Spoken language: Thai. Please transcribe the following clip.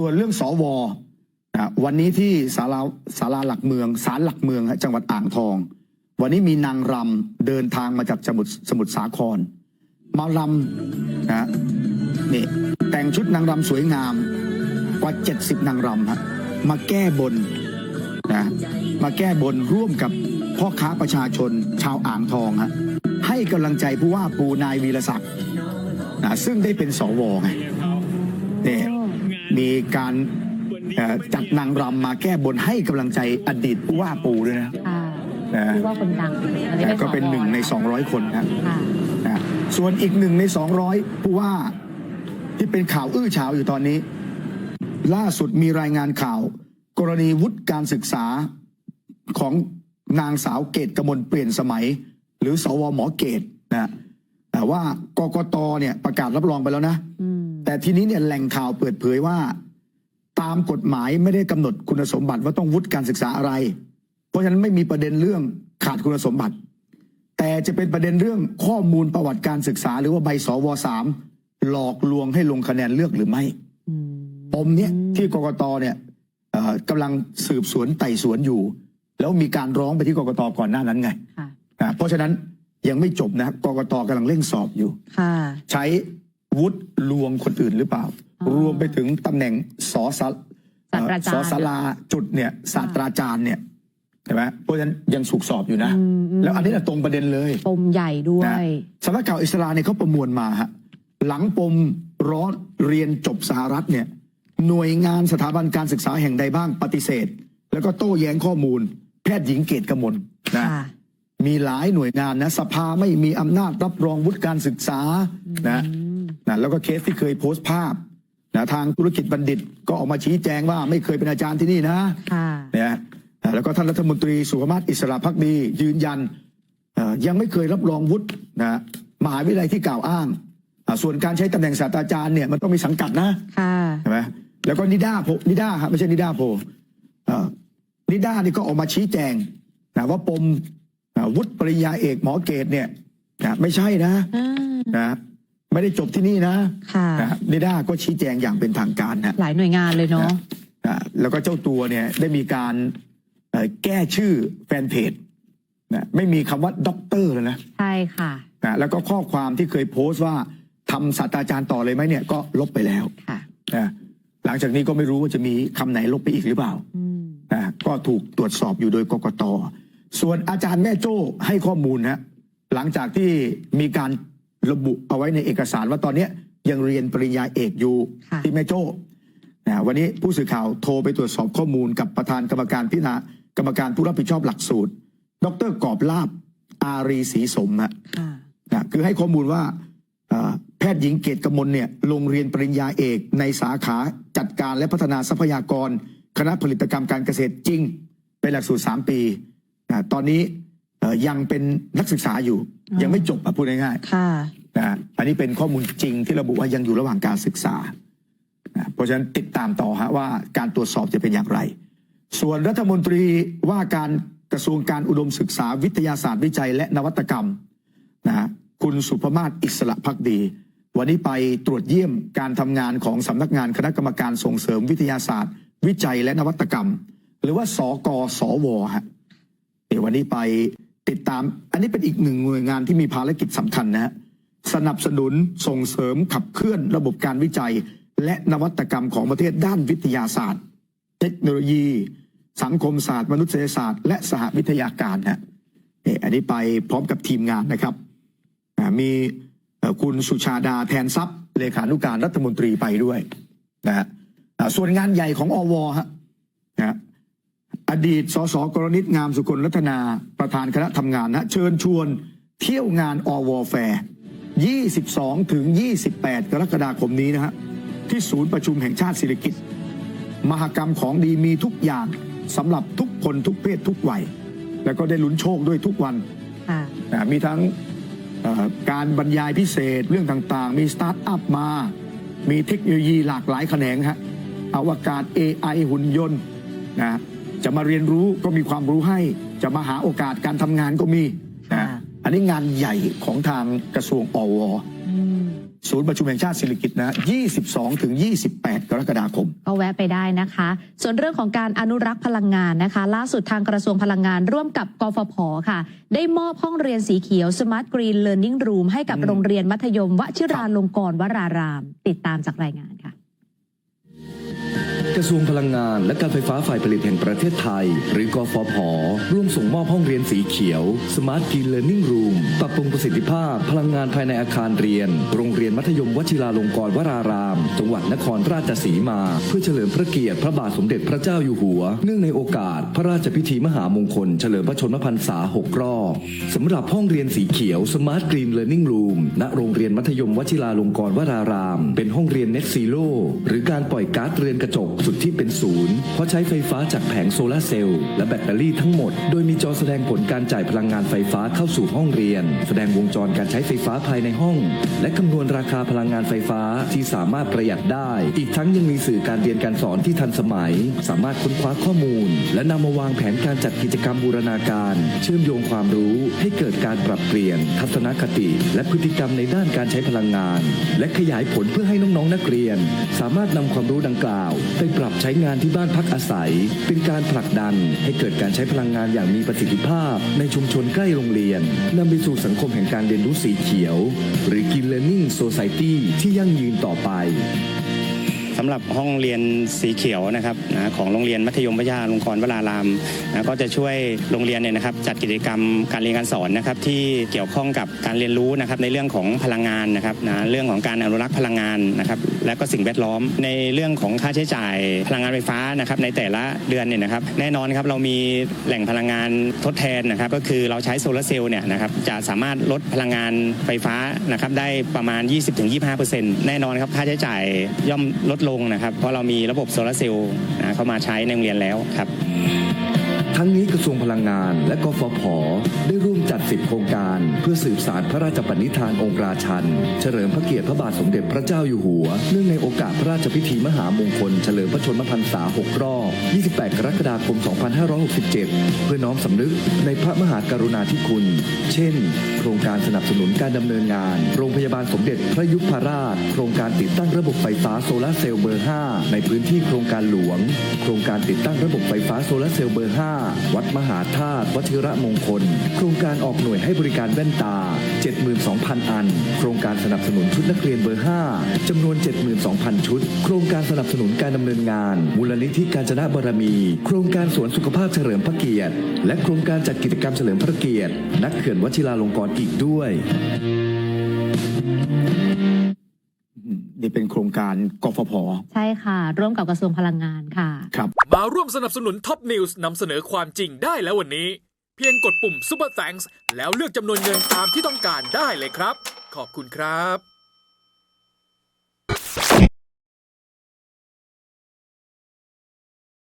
ส่วนเรื่องสวนะวันนี้ที่ศาลาศาลาหลักเมืองศาลหลักเมืองฮะจังหวัดอ่างทอง วันนี้มีนางรำเดินทางมาจากสมุทรสมุทรสาคร มารำนะนี่แต่งชุดนางรำสวยงามกว่า 70 นางรำฮะมาแก้บนนะมาแก้บนร่วมกับพ่อค้าประชาชนชาวอ่างทองฮะให้กำลังใจผู้ว่าปูนายวีรศักดิ์นะซึ่งได้เป็นสวไงเนี่ย มีการเอ่อจัดนางรำมาแก้บนให้กำลังใจอดีตผู้ว่าปูด้วยนะค่ะนะผู้ว่าคนดังอันนี้นะก็เป็นสวหนึ่งใน 200 คนนะค่ะนะส่วนอีกหนึ่งใน 200 ผู้ว่าที่เป็นข่าวอื้อฉาวอยู่ตอนนี้ ล่าสุดมีรายงานข่าว กรณีวุฒิการศึกษาของนางสาวเกตกมลเปลี่ยนสมัย หรือสวหมอเกตนะแต่ว่ากกตเนี่ยประกาศรับรองไปแล้วนะ อืม แต่ทีนี้เนี่ยแหล่งข่าวเปิดเผยว่า ตามกฎหมายไม่ได้กำหนดคุณสมบัติว่าต้องวุฒิการศึกษาอะไร เพราะฉะนั้นไม่มีประเด็นเรื่องขาดคุณสมบัติ แต่จะเป็นประเด็นเรื่องข้อมูลประวัติการศึกษา หรือว่าใบสวสามหลอกลวงให้ลงคะแนนเลือกหรือไม่อืมปมเนี้ยที่กกตเนี่ยเอ่อกำลังสืบสวนไต่สวนอยู่ แล้วมีการร้องไปที่กกตก่อนหน้านั้นไงค่ะอ่าเพราะฉะนั้นยังไม่จบนะครับกกตกำลังเร่งสอบอยู่ค่ะใช้วุฒิ ลวงคนอื่นหรือเปล่าอ๋อรวมไปถึงตำแหน่งสอสาศาสตราจารย์สอสาราจุดเนี่ยศาสตราจารย์เนี่ยใช่ไหมเพราะฉะนั้นยังสุกสอบอยู่นะอืมอืมแล้วอันนี้น่ะตรงประเด็นเลยปมใหญ่ด้วนะยสำนักข่าวอิสราเนี่ยเขาประมวลมาฮะหลังปมร้อนเรียนจบสหรัฐเนี่ยหน่วยงานสถาบันการศึกษาแห่งใดบ้างปฏิเสธ แล้วก็โต้แย้งข้อมูล แพทย์หญิงเกตกมลนะค่ะมีหลายหน่วยงานนะสภาไม่มีอำนาจรับรองวุฒิการศึกษานะอืม นะแล้วก็เคสที่เคยโพสต์ภาพนะทางธุรกิจบัณฑิตก็ออกมาชี้แจงว่าไม่เคยเป็นอาจารย์ที่นี่นะค่ะเนี่ยอ่าแล้วก็ท่านรัฐมนตรีสุขมาศอิสระพักดียืนยันเอ่อยังไม่เคยรับรองวุฒินะมหาวิทยาลัยที่กล่าวอ้างอ่าส่วนการใช้ตำแหน่งศาสตราจารย์เนี่ยมันต้องมีสังกัดนะค่ะใช่ไหมแล้วก็นิด้าโพนิด้าครับไม่ใช่นิด้าโพเอ่อนิด้านี่ก็ออกมาชี้แจงนะว่าปมอ่าวุฒิปริญญาเอกหมอเกตเนี่ยนะไม่ใช่นะอ่านะ ไม่ได้จบที่นี่นะค่ะ นะนิด้าก็ชี้แจงอย่างเป็นทางการนะ หลายหน่วยงานเลยเนาะ นะแล้วก็เจ้าตัวเนี่ยได้มีการเอ่อแก้ชื่อแฟนเพจนะไม่มีคำว่าด็อกเตอร์เลยนะใช่ค่ะ นะแล้วก็ข้อความที่เคยโพสต์ว่าทำศาสตราจารย์ต่อเลยไหมเนี่ยก็ลบไปแล้วค่ะ นะหลังจากนี้ก็ไม่รู้ว่าจะมีคำไหนลบไปอีกหรือเปล่าอืม นะก็ถูกตรวจสอบอยู่โดยกกตส่วนอาจารย์แม่โจ้ให้ข้อมูลนะหลังจากที่มีการ ระบุเอาไว้ในเอกสารว่าตอนเนี้ยยังเรียนปริญญาเอกอยู่ค่ะที่แม่โจ้นะวันนี้ผู้สื่อข่าวโทรไปตรวจสอบข้อมูลกับประธานกรรมการพิจารณากรรมการผู้รับผิดชอบหลักสูตร ดรกอบลาบอารีศรีสมฮะค่ะนะคือให้ข้อมูลว่าเอ่อแพทย์หญิงเกตกมลเนี่ยลงเรียนปริญญาเอกในสาขาจัดการและพัฒนาทรัพยากร คณะผลิตกรรมการเกษตรจริง เป็นหลักสูตร 3 ปีนะตอนนี้เอ่อยังเป็นนักศึกษาอยู่อ๋อ ยังไม่จบอะพูดง่ายค่ะ ๆนะอันนี้เป็นข้อมูลจริงที่ระบุว่ายังอยู่ระหว่างการศึกษานะเพราะฉะนั้นติดตามต่อฮะว่าการตรวจสอบจะเป็นอย่างไร ส่วนรัฐมนตรีว่าการกระทรวงการอุดมศึกษาวิทยาศาสตร์วิจัย และนวัตกรรมนะฮะคุณสุภมาศอิสระพักดี วันนี้ไปตรวจเยี่ยมการทำงานของสำนักงานคณะกรรมการส่งเสริมวิทยาศาสตร์ วิจัยและนวัตกรรม หรือว่าสกสวฮะเดี๋ยววันนี้ไป ติดตาม อันนี้เป็นอีกหนึ่งหน่วยงานที่มีภารกิจสำคัญนะฮะสนับสนุนส่งเสริมขับเคลื่อนระบบการวิจัย และนวัตกรรมของประเทศด้านวิทยาศาสตร์ เทคโนโลยี สังคมศาสตร์ มนุษยศาสตร์ และสหวิทยาการฮะนี่อันนี้ไปพร้อมกับทีมงานนะครับมีคุณสุชาดาแทนทรัพย์ เลขานุการรัฐมนตรีไปด้วยนะฮะส่วนงานใหญ่ของอวฮะนะฮะ อดีตสสกรณิตงามสุคนรัตนาประธานคณะทำงานนะเชิญชวนเที่ยวงานอวแฟร์22 ถึง 28 กรกฎาคมนี้นะฮะที่ศูนย์ประชุมแห่งชาติศิริกิติ์มหกรรมของดีมีทุกอย่างสำหรับทุกคนทุกเพศทุกวัย แล้วก็ได้ลุ้นโชคด้วยทุกวันค่ะนะมีทั้งเอ่อการบรรยายพิเศษเรื่องต่างๆ มีสตาร์ทอัพมา มีเทคโนโลยีหลากหลายแขนงฮะอวกาศ AI หุ่นยนต์นะ จะมาเรียนรู้ก็มีความรู้ให้ จะมาหาโอกาสการทำงานก็มีนะค่ะ อันนี้งานใหญ่ของทางกระทรวงอวอืมศูนย์ประชุมแห่งชาติสิริกิติ์นะ22ถึง28 กรกฎาคม ก็แวะไปได้นะคะ ส่วนเรื่องของการอนุรักษ์พลังงานนะคะ ล่าสุดทางกระทรวงพลังงานร่วมกับกฟผค่ะ ได้มอบห้องเรียนสีเขียว Smart Green Learning Room ให้กับอืม โรงเรียนมัธยมวชิราลงกรณ์วราราม ติดตามจากรายงานค่ะ กระทรวงพลังงาน และการไฟฟ้าฝ่ายผลิตแห่งประเทศไทย หรือกฟผ ร่วมส่งมอบห้องเรียนสีเขียว Smart Green Learning Room ปรับปรุงประสิทธิภาพ พลังงานภายในอาคารเรียน โรงเรียนมัธยมวชิราลงกรณ์วราราม จังหวัดนครราชสีมา เพื่อเฉลิมพระเกียรติพระบาทสมเด็จพระเจ้าอยู่หัว เนื่องในโอกาส พระราชพิธีมหามงคล เฉลิมพระชนมพรรษา6รอบสำหรับห้องเรียนสีเขียว Smart Green Learning Room ณโรงเรียนมัธยมวชิราลงกรณ์วราราม เป็นห้องเรียน Net Zero หรือการปล่อยก๊าซเรือนกระจกุดที่เป็นศูนย์เพราะใช้ไฟฟ้าจากแผงโซลาร์เซลล์และแบตเตอรี่ทั้งหมด โดยมีจอแสดงผลการจ่ายพลังงานไฟฟ้าเข้าสู่ห้องเรียน แสดงวงจรการใช้ไฟฟ้าภายในห้อง และคำนวณราคาพลังงานไฟฟ้าที่สามารถประหยัดได้ อีกทั้งยังมีสื่อการเรียนการสอนที่ทันสมัย สามารถค้นคว้าข้อมูล และนำมาวางแผนการจัดกิจกรรมบูรณาการ เชื่อมโยงความรู้ให้เกิดการปรับเปลี่ยน ทัศนคติ และพฤติกรรมในด้านการใช้พลังงาน และขยายผลเพื่อให้น้องๆนักเรียน สามารถนำความรู้ดังกล่าวไปปรับใช้งานที่บ้านพักอาศัย เป็นการผลักดันให้เกิดการใช้พลังงานอย่างมีประสิทธิภาพ ในชุมชนใกล้โรงเรียนนำไปสู่สังคมแห่งการเรียนรู้สีเขียว หรือ Green Learning Society ที่ยั่งยืนต่อไป สำหรับห้องเรียนสีเขียวนะครับนะของโรงเรียนมัธยมวิทยาลงกรณ์วรารามนะก็จะช่วยโรงเรียนเนี่ยนะครับจัดกิจกรรมการเรียนการสอนนะครับที่เกี่ยวข้องกับการเรียนรู้นะครับในเรื่องของพลังงานนะครับนะเรื่องของการอนุรักษ์พลังงานนะครับและก็สิ่งแวดล้อมในเรื่องของค่าใช้จ่ายพลังงานไฟฟ้านะครับในแต่ละเดือนเนี่ยนะครับแน่นอนครับเรามีแหล่งพลังงานทดแทนนะครับก็คือเราใช้โซลาร์เซลล์เนี่ยนะครับจะสามารถลดพลังงานไฟฟ้านะครับได้ประมาณ 20-25%แน่นอนครับค่าใช้จ่ายย่อมลดลงนะครับ เพราะเรามีระบบโซลาร์เซลล์นะเข้ามาใช้ในโรงเรียนแล้วครับ ทั้งนี้กระทรวงพลังงานและกฟผ ได้ร่วมจัด 10 โครงการ เพื่อสืบสารพระราชปณิธานองค์ราชัน เฉลิมพระเกียรติพระบาทสมเด็จพระเจ้าอยู่หัว เนื่องในโอกาสพระราชพิธีมหามงคล เฉลิมพระชนมพรรษา 6 รอบ 28 กรกฎาคม 2567 เพื่อน้อมสำนึกในพระมหากรุณาธิคุณ เช่น โครงการสนับสนุนการดำเนินงาน โรงพยาบาลสมเด็จพระยุพราช โครงการติดตั้งระบบไฟฟ้าโซลาร์เซลล์เบอร์ 5 ในพื้นที่โครงการหลวง โครงการติดตั้งระบบไฟฟ้าโซลาร์เซลล์เบอร์ 5วัดมหาธาตุวชิระมงคล โครงการออกหน่วยให้บริการแว่นตา 72,000 อัน โครงการสนับสนุนชุดนักเรียนเบอร์ 5จำนวน 72,000 ชุด โครงการสนับสนุนการดำเนินงาน มูลนิธิการจนะบารมี โครงการสวนสุขภาพเฉลิมพระเกียรติ และโครงการจัดกิจกรรมเฉลิมพระเกียรติ นักเขื่อนวชิราลงกรณ์อีกด้วย กฟผ ใช่ค่ะ ร่วมกับกระทรวงพลังงานค่ะ ครับ มาร่วมสนับสนุนท็อปนิวส์นำเสนอความจริงได้แล้ววันนี้ เพียงกดปุ่ม Super Thanks แล้วเลือกจำนวนเงินตามที่ต้องการได้เลยครับ ขอบคุณครับ